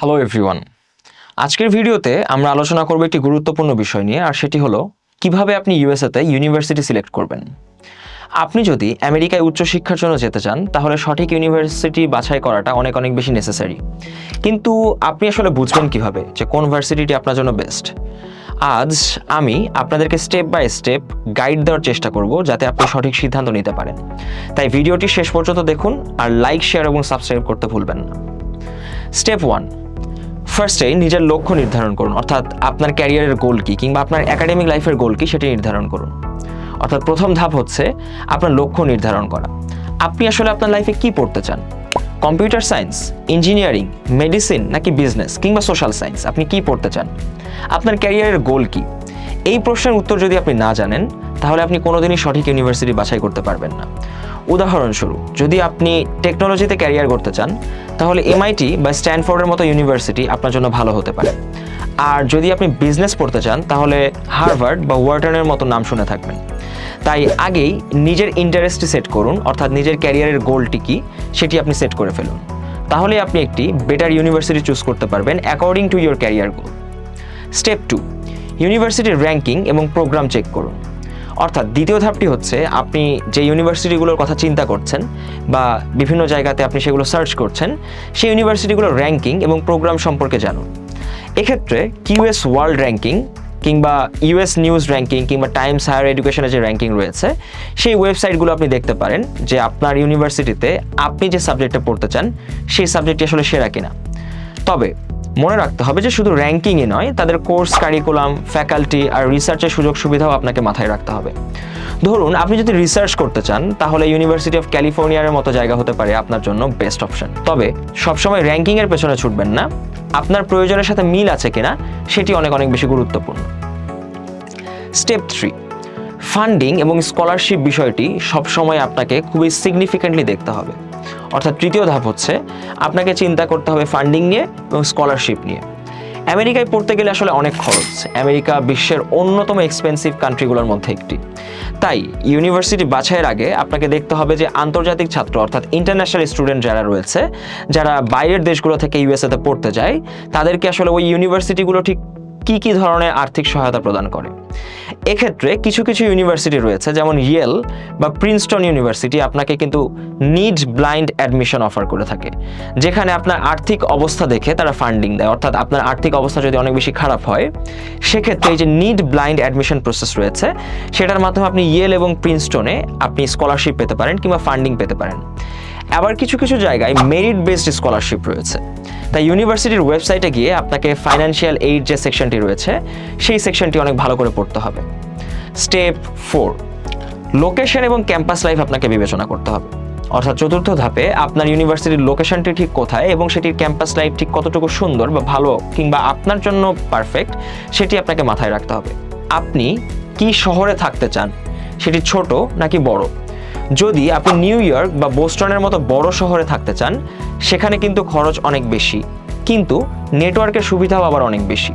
Hello everyone আজকের ভিডিওতে আমরা আলোচনা করব একটি গুরুত্বপূর্ণ বিষয় নিয়ে, আর সেটি হলো, কীভাবে আপনি ইউএসএতে ইউনিভার্সিটি সিলেক্ট করবেন? আপনি যদি আমেরিকায় উচ্চশিক্ষার জন্য যেতে চান, তাহলে সঠিক ইউনিভার্সিটি বাছাই করাটা অনেক অনেক বেশি নেসেসারি কিন্তু আপনি আসলে বুঝবেন কীভাবে যে কোন ভার্সিটিটি আপনার জন্য বেস্ট আজ আমি আপনাদেরকে স্টেপ বাই স্টেপ গাইড দেওয়ার চেষ্টা করব, যাতে আপনি সঠিক সিদ্ধান্ত নিতে পারেন। তাই ভিডিওটি শেষ পর্যন্ত দেখুন, আর লাইক শেয়ার এবং সাবস্ক্রাইব করতে ভুলবেন না। স্টেপ ওয়ান ফার্স্টে নিজের লক্ষ্য নির্ধারণ করুন। অর্থাৎ আপনার ক্যারিয়ারের গোল কী কিংবা আপনার একাডেমিক লাইফের গোল কী সেটি নির্ধারণ করুন। অর্থাৎ প্রথম ধাপ হচ্ছে আপনার লক্ষ্য নির্ধারণ করা। আপনি আসলে আপনার লাইফে কি পড়তে চান? কম্পিউটার সায়েন্স ইঞ্জিনিয়ারিং মেডিসিন নাকি বিজনেস কিংবা সোশ্যাল সায়েন্স আপনি কি পড়তে চান? আপনার ক্যারিয়ারের গোল কী? এই প্রশ্নের উত্তর যদি আপনি না জানেন, তাহলে আপনি কোনোদিনই সঠিক ইউনিভার্সিটি বাছাই করতে পারবেন না। উদাহরণস্বরূপ, যদি আপনি টেকনোলজিতে ক্যারিয়ার করতে চান, তাহলে এমআইটি বা স্ট্যানফোর্ডের মতো ইউনিভার্সিটি আপনার জন্য ভালো হতে পারে। আর যদি আপনি বিজনেস পড়তে চান, তাহলে হার্ভার্ড বা ওয়ার্টনের মতো নাম শুনে থাকবেন। তাই আগেই নিজের ইন্টারেস্টটি সেট করুন, অর্থাৎ নিজের ক্যারিয়ারের গোলটি কী, সেটি আপনি সেট করে ফেলুন। তাহলে আপনি একটি বেটার ইউনিভার্সিটি চুজ করতে পারবেন according to your career goal step two ইউনিভার্সিটির র্যাঙ্কিং এবং প্রোগ্রাম চেক করুন। অর্থাৎ দ্বিতীয় ধাপটি হচ্ছে আপনি যে ইউনিভার্সিটিগুলোর কথা চিন্তা করছেন বা বিভিন্ন জায়গাতে আপনি সেগুলো সার্চ করছেন, সেই ইউনিভার্সিটিগুলোর র্যাঙ্কিং এবং প্রোগ্রাম সম্পর্কে জানুন। এক্ষেত্রে কিউএস ওয়ার্ল্ড র্যাঙ্কিং কিংবা ইউএস নিউজ র্যাঙ্কিং কিংবা টাইমস হায়ার এডুকেশনের যে র্যাঙ্কিং রয়েছে, সেই ওয়েবসাইটগুলো আপনি দেখতে পারেন যে আপনার ইউনিভার্সিটিতে আপনি যে সাবজেক্টটা পড়তে চান, সেই সাবজেক্টটি আসলে সেরা কিনা। তবে মনে রাখতে হবে যে শুধু র্যাঙ্কিংই নয়, তাদের কোর্স কারিকুলাম ফ্যাকাল্টি আর রিসার্চের সুযোগ সুবিধাও আপনাকে মাথায় রাখতে হবে। ধরুন, আপনি যদি রিসার্চ করতে চান, তাহলে ইউনিভার্সিটি অফ ক্যালিফোর্নিয়ার মতো জায়গা হতে পারে আপনার জন্য বেস্ট অপশন তবে সবসময় র্যাঙ্কিংয়ের পেছনে ছুটবেন না। আপনার প্রয়োজনের সাথে মিল আছে কিনা, সেটি অনেক অনেক বেশি গুরুত্বপূর্ণ। স্টেপ থ্রি ফান্ডিং এবং স্কলারশিপ বিষয়টি সবসময় আপনাকে খুবই সিগনিফিকেন্টলি দেখতে হবে। অর্থাৎ তৃতীয় ধাপ হচ্ছে আপনাকে চিন্তা করতে হবে ফান্ডিং নিয়ে এবং স্কলারশিপ নিয়ে। আমেরিকায় পড়তে গেলে আসলে অনেক খরচ। আমেরিকা বিশ্বের অন্যতম এক্সপেন্সিভ কান্ট্রিগুলোর মধ্যে একটি। তাই ইউনিভার্সিটি বাছাইয়ের আগে আপনাকে দেখতে হবে যে আন্তর্জাতিক ছাত্র অর্থাৎ ইন্টারন্যাশনাল স্টুডেন্ট যারা রয়েছে, যারা বাইরের দেশগুলো থেকে ইউএসএতে পড়তে যায়, তাদেরকে আসলে ওই ইউনিভার্সিটিগুলো ঠিক কি কি ধরনের আর্থিক সহায়তা প্রদান করে? এক্ষেত্রে কিছু কিছু ইউনিভার্সিটি রয়েছে, যেমন ইয়েল বা প্রিন্সটন ইউনিভার্সিটি আপনাকে কিন্তু নিড ব্লাইন্ড অ্যাডমিশন অফার করে থাকে, যেখানে আপনার আর্থিক অবস্থা দেখে তারা ফান্ডিং দেয়। অর্থাৎ আপনার আর্থিক অবস্থা যদি অনেক বেশি খারাপ হয়, সেক্ষেত্রে এই যে নিড ব্লাইন্ড অ্যাডমিশন প্রসেস রয়েছে, সেটার মাধ্যমে আপনি ইয়েল এবং প্রিন্সটনে আপনি স্কলারশিপ পেতে পারেন কিংবা ফান্ডিং পেতে পারেন। আবার কিছু কিছু জায়গায় মেরিট বেসড স্কলারশিপ রয়েছে। তাই ইউনিভার্সিটির ওয়েবসাইটে গিয়ে আপনাকে ফাইন্যান্সিয়াল এইড যে সেকশনটি রয়েছে, সেই সেকশনটি অনেক ভালো করে পড়তে হবে। স্টেপ ফোর লোকেশন এবং ক্যাম্পাস লাইফ আপনাকে বিবেচনা করতে হবে। অর্থাৎ চতুর্থ ধাপে আপনার ইউনিভার্সিটির লোকেশনটি ঠিক কোথায় এবং সেটির ক্যাম্পাস লাইফ ঠিক কতটুকু সুন্দর বা ভালো কিংবা আপনার জন্য পারফেক্ট সেটি আপনাকে মাথায় রাখতে হবে। আপনি কি শহরে থাকতে চান? সেটি ছোট নাকি বড়? যদি আপনি নিউ ইয়র্ক বা বোস্টনের মতো বড় শহরে থাকতে চান, সেখানে কিন্তু খরচ অনেক বেশি, কিন্তু নেটওয়ার্কের সুবিধাও আবার অনেক বেশি।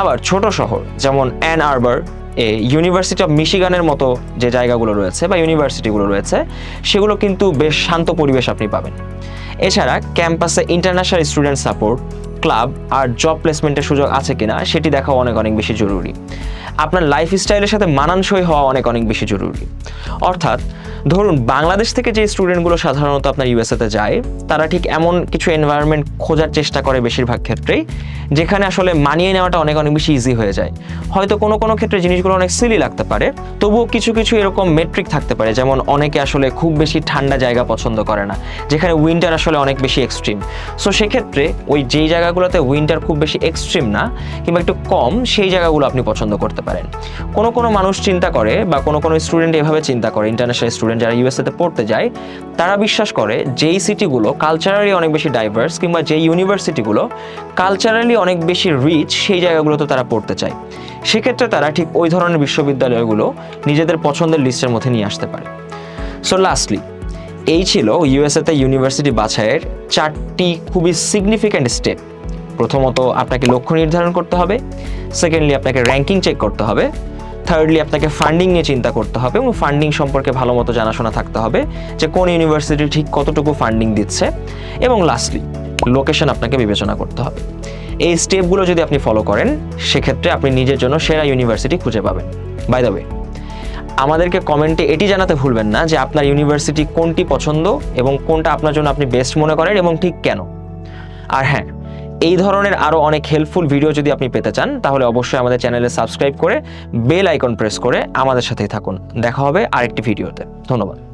আবার ছোট শহর, যেমন Ann Arbor A university of মিশিগানের মতো যে জায়গাগুলো রয়েছে বা ইউনিভার্সিটিগুলো রয়েছে, সেগুলো কিন্তু বেশ শান্ত পরিবেশ আপনি পাবেন। এছাড়া ক্যাম্পাসে ইন্টারন্যাশনাল স্টুডেন্ট সাপোর্ট ক্লাব আর জব প্লেসমেন্টের সুযোগ আছে কিনা সেটি দেখা অনেক অনেক বেশি জরুরি। আপনার লাইফস্টাইলের সাথে মানানসই হওয়া অনেক অনেক বেশি জরুরি। অর্থাৎ ধরুন, বাংলাদেশ থেকে যে স্টুডেন্টগুলো সাধারণত আপনার ইউএসএতে যায়, তারা ঠিক এমন কিছু এনভায়রনমেন্ট খোঁজার চেষ্টা করে বেশিরভাগ ক্ষেত্রেই, যেখানে আসলে মানিয়ে নেওয়াটা অনেক অনেক বেশি ইজি হয়ে যায়। হয়তো কোনো কোনো ক্ষেত্রে জিনিসগুলো অনেক সিলি লাগতে পারে, তবুও কিছু কিছু এরকম মেট্রিক থাকতে পারে, যেমন অনেকে আসলে খুব বেশি ঠান্ডা জায়গা পছন্দ করে না, যেখানে উইন্টার আসলে অনেক বেশি এক্সট্রিম সো সেক্ষেত্রে ওই যেই জায়গাগুলোতে উইন্টার খুব বেশি এক্সট্রিম না, কিংবা একটু কম, সেই জায়গাগুলো আপনি পছন্দ করতে পারেন। কোনো কোনো মানুষ চিন্তা করে বা কোনো কোনো স্টুডেন্ট এভাবে চিন্তা করে ইন্টারন্যাশনাল স্টুডেন্ট যারা ইউএসএতে পড়তে যায়, তারা বিশ্বাস করে যেই সিটিগুলো কালচারালি অনেক বেশি ডাইভার্স কিংবা যেই ইউনিভার্সিটিগুলো কালচারালি অনেক বেশি রিচ সেই জায়গাগুলোতে তারা পড়তে চায়। সেক্ষেত্রে তারা ঠিক ওই ধরনের বিশ্ববিদ্যালয়গুলো নিজেদের পছন্দের লিস্টের মধ্যে নিয়ে আসতে পারে। সো লাস্টলি এই ছিল ইউএসএতে ইউনিভার্সিটি বাছাইয়ের চারটি খুবই সিগনিফিক্যান্ট স্টেপ প্রথমত, আপনাকে লক্ষ্য নির্ধারণ করতে হবে। সেকেন্ডলি আপনাকে র্যাঙ্কিং চেক করতে হবে। থার্ডলি আপনাকে ফান্ডিং নিয়ে চিন্তা করতে হবে এবং ফান্ডিং সম্পর্কে ভালো মতো জানাশোনা থাকতে হবে যে কোন ইউনিভার্সিটি ঠিক কতটুকু ফান্ডিং দিচ্ছে। এবং লাস্টলি লোকেশন আপনাকে বিবেচনা করতে হবে। এই স্টেপগুলো যদি আপনি ফলো করেন, সেক্ষেত্রে আপনি নিজের জন্য সেরা ইউনিভার্সিটি খুঁজে পাবেন। বাই দ্য ওয়ে আমাদেরকে কমেন্টে এটি জানাতে ভুলবেন না যে আপনার ইউনিভার্সিটি কোনটি পছন্দ এবং কোনটা আপনার জন্য আপনি বেস্ট মনে করেন এবং ঠিক কেন। আর হ্যাঁ এই ধরনের আরও অনেক হেল্পফুল ভিডিও যদি আপনি পেতে চান, তাহলে অবশ্যই আমাদের চ্যানেলে সাবস্ক্রাইব করে বেল আইকন প্রেস করে আমাদের সাথেই থাকুন। দেখা হবে আরেকটি ভিডিওতে ধন্যবাদ।